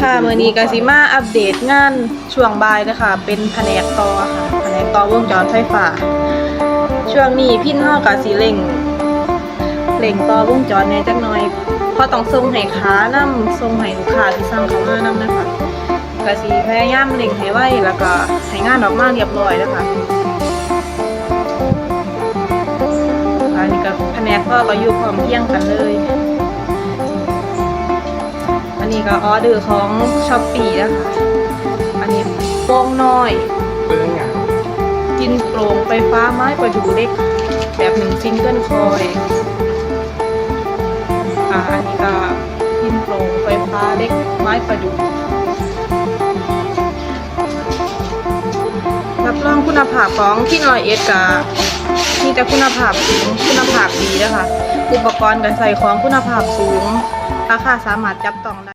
ค่ะมือนี้กสิมาอัปเดตงานช่วงบ่ายนะคะเป็นแผนกต่อค่ะแผนกต่อวงจรไฟฟ้า ช่วงนี้พี่น้องกสิเร่งเร่งต่อวงจรในจักหน่อยเพราะต้องส่งให้ค้านำส่งให้ลูกค้าที่สั่งเขามานำนะคะกสิพยายามเร่งให้ไว้แล้วก็ให้งานออกมาเรียบร้อยนะคะอันนี้ก็แผนกพ่อก็อยู่พร้อมเพียงกันเลย นี้ก็ออเดอร์ของช้อปปี้นะคะอันนี้โป้งน้อยเบิ้งอะกินโปร่งไฟฟ้าไม้ประดูเล็ก แบบหนึ่งซิงเกิลคอยอ่าอันนี้ก็กินโปร่งไฟฟ้าเล็กไม้ประดูรับรองคุณภาพของที่ลอยเอ็ดกะมีแต่คุณภาพสูงคุณภาพดีนะคะ อุปกรณ์ก็ใส่ของคุณภาพสูง ราคาสามารถจับต้องได้